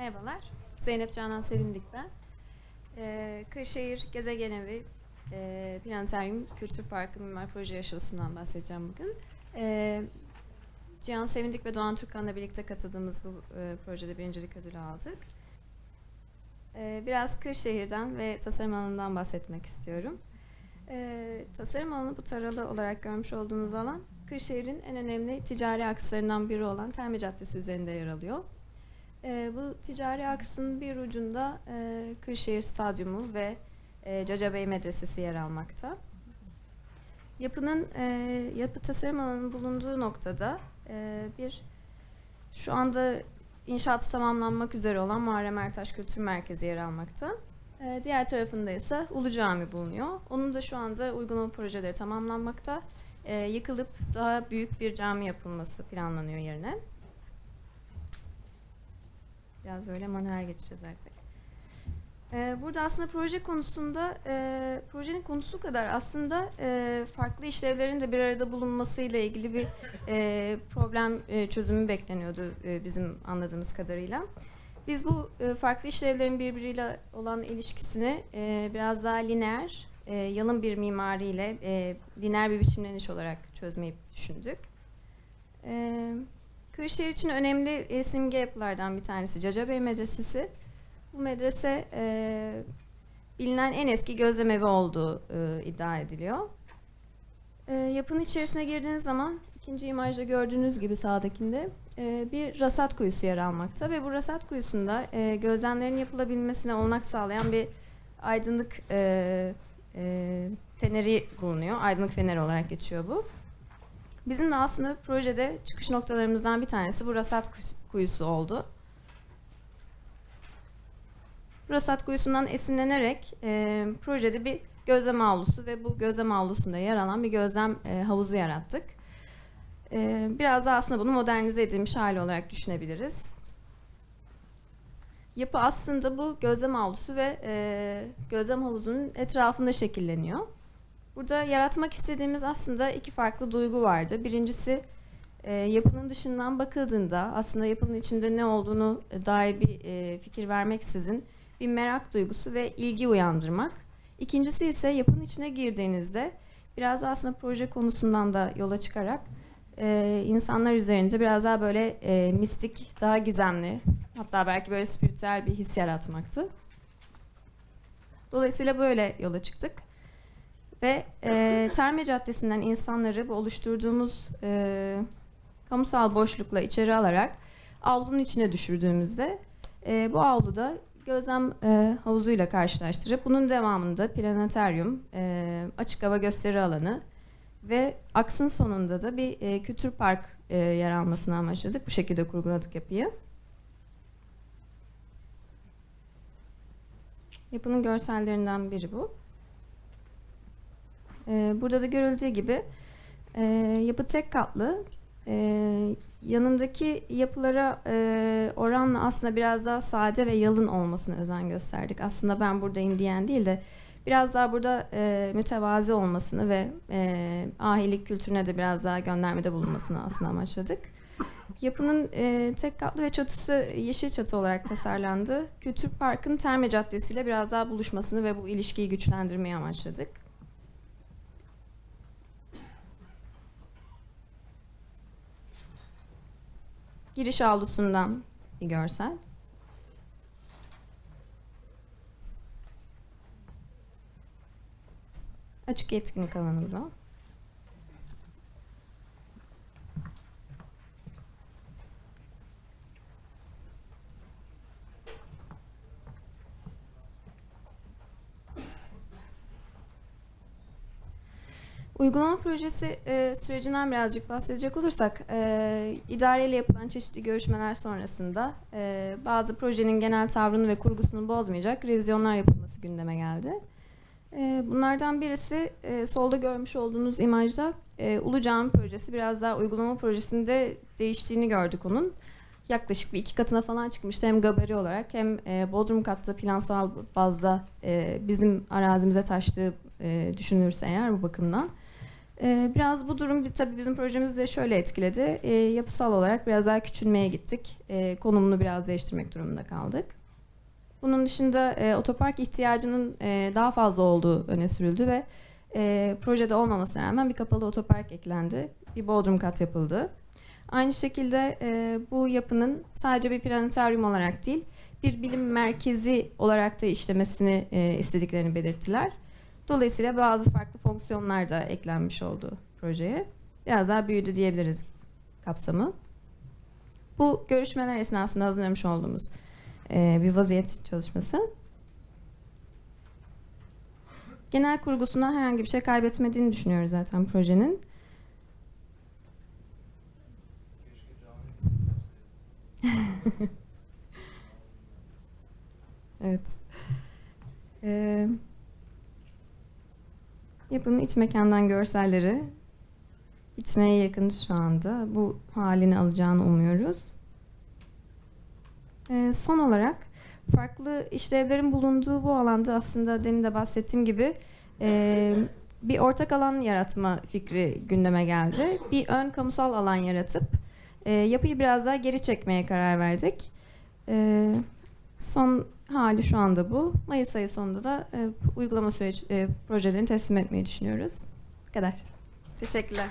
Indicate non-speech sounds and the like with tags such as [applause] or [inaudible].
Merhabalar. Zeynep Canan Sevindik ben. Ee, Kırşehir Gezegenevi e, Planetaryum Kültür Parkı Mimar Proje Yaşası'ndan bahsedeceğim bugün. Ee, Cihan Sevindik ve Doğan Türkan'la birlikte katıldığımız bu e, projede birincilik ödülü aldık. Ee, biraz Kırşehir'den ve tasarım alanından bahsetmek istiyorum. Ee, tasarım alanı bu taralı olarak görmüş olduğunuz alan, Kırşehir'in en önemli ticari akslarından biri olan Terme Caddesi üzerinde yer alıyor. E, bu ticari aksın bir ucunda e, Kırşehir Stadyumu ve e, Caca Bey Medresesi yer almakta. Yapının e, yapı tasarım alanının bulunduğu noktada e, bir şu anda inşaatı tamamlanmak üzere olan Muharrem Ertaş Kültür Merkezi yer almakta. E, diğer tarafında ise Ulu Cami bulunuyor. Onun da şu anda uygulama projeleri tamamlanmakta. E, yıkılıp daha büyük bir cami yapılması planlanıyor yerine. Biraz böyle manuel geçeceğiz artık. Ee, burada aslında proje konusunda e, projenin konusu kadar aslında e, farklı işlevlerin de bir arada bulunmasıyla ilgili bir e, problem e, çözümü bekleniyordu e, bizim anladığımız kadarıyla. Biz bu e, farklı işlevlerin birbiriyle olan ilişkisini e, biraz daha lineer, e, yalın bir mimariyle e, lineer bir biçimleniş olarak çözmeyi düşündük. Evet. Kırşehir için önemli e, simge yapılardan bir tanesi Caca Bey Medresesi. Bu medrese e, bilinen en eski gözlemevi olduğu e, iddia ediliyor. E, yapının içerisine girdiğiniz zaman ikinci imajda gördüğünüz gibi sağdakinde e, bir rasat kuyusu yer almakta ve bu rasat kuyusunda e, gözlemlerin yapılabilmesine olanak sağlayan bir aydınlık e, e, feneri bulunuyor. Aydınlık feneri olarak geçiyor bu. Bizim de aslında projede çıkış noktalarımızdan bir tanesi bu rasat kuyusu oldu. Rasat kuyusundan esinlenerek e, projede bir gözlem avlusu ve bu gözlem avlusunda yer alan bir gözlem e, havuzu yarattık. E, biraz da aslında bunu modernize edilmiş hali olarak düşünebiliriz. Yapı aslında bu gözlem avlusu ve e, gözlem havuzunun etrafında şekilleniyor. Burada yaratmak istediğimiz aslında iki farklı duygu vardı. Birincisi e, yapının dışından bakıldığında aslında yapının içinde ne olduğunu dair bir e, fikir vermeksizin bir merak duygusu ve ilgi uyandırmak. İkincisi ise yapının içine girdiğinizde biraz da aslında proje konusundan da yola çıkarak e, insanlar üzerinde biraz daha böyle e, mistik, daha gizemli hatta belki böyle spiritüel bir his yaratmaktı. Dolayısıyla böyle yola çıktık. Ve e, Terme Caddesi'nden insanları bu oluşturduğumuz e, kamusal boşlukla içeri alarak avlunun içine düşürdüğümüzde e, bu avluda gözlem e, havuzuyla karşılaştırıp bunun devamında planetaryum, e, açık hava gösteri alanı ve aksın sonunda da bir e, kültür park e, yer almasını amaçladık. Bu şekilde kurguladık yapıyı. Yapının görsellerinden biri bu. Ee, burada da görüldüğü gibi e, yapı tek katlı. E, yanındaki yapılara e, oranla aslında biraz daha sade ve yalın olmasına özen gösterdik. Aslında ben buradayım diyen değil de biraz daha burada mütevazi olmasını ve ahilik kültürüne de biraz daha göndermede bulunmasını aslında amaçladık. Yapının e, tek katlı ve çatısı yeşil çatı olarak tasarlandı. Kültür Park'ın Terme Caddesi ile biraz daha buluşmasını ve bu ilişkiyi güçlendirmeyi amaçladık. Giriş avlusundan bir görsel. Açık etkinlik alanında. Uygulama projesi e, sürecinden birazcık bahsedecek olursak, e, idareyle yapılan çeşitli görüşmeler sonrasında e, bazı projenin genel tavrını ve kurgusunu bozmayacak revizyonlar yapılması gündeme geldi. E, bunlardan birisi e, solda görmüş olduğunuz imajda e, Ulu Cami projesi biraz daha uygulama projesinde değiştiğini gördük onun. Yaklaşık bir iki katına falan çıkmıştı hem gabari olarak hem e, Bodrum katta plansal bazda e, bizim arazimize taştığı e, düşünülürse eğer bu bakımdan. Ee, biraz bu durum bir, tabii bizim projemizi de şöyle etkiledi. Ee, yapısal olarak biraz daha küçülmeye gittik. Ee, konumunu biraz değiştirmek durumunda kaldık. Bunun dışında e, otopark ihtiyacının e, daha fazla olduğu öne sürüldü ve e, projede olmamasına rağmen bir kapalı otopark eklendi. Bir bodrum kat yapıldı. Aynı şekilde bu yapının sadece bir planetaryum olarak değil, bir bilim merkezi olarak da işlemesini istediklerini belirttiler. Dolayısıyla bazı farklı fonksiyonlar da eklenmiş oldu projeye. Biraz daha büyüdü diyebiliriz kapsamı. Bu görüşmeler esnasında hazırlamış olduğumuz e, bir vaziyet çalışması. Genel kurgusundan herhangi bir şey kaybetmediğini düşünüyoruz zaten projenin. [laughs] Evet. Ee, yapının iç mekandan görselleri bitmeye yakın şu anda. Bu halini alacağını umuyoruz. Ee, son olarak farklı işlevlerin bulunduğu bu alanda aslında demin de bahsettiğim gibi e, bir ortak alan yaratma fikri gündeme geldi. Bir ön kamusal alan yaratıp e, yapıyı biraz daha geri çekmeye karar verdik. E, son hali şu anda bu. Mayıs ayı sonunda da e, uygulama süreç e, projelerini teslim etmeyi düşünüyoruz. Bu kadar. Teşekkürler.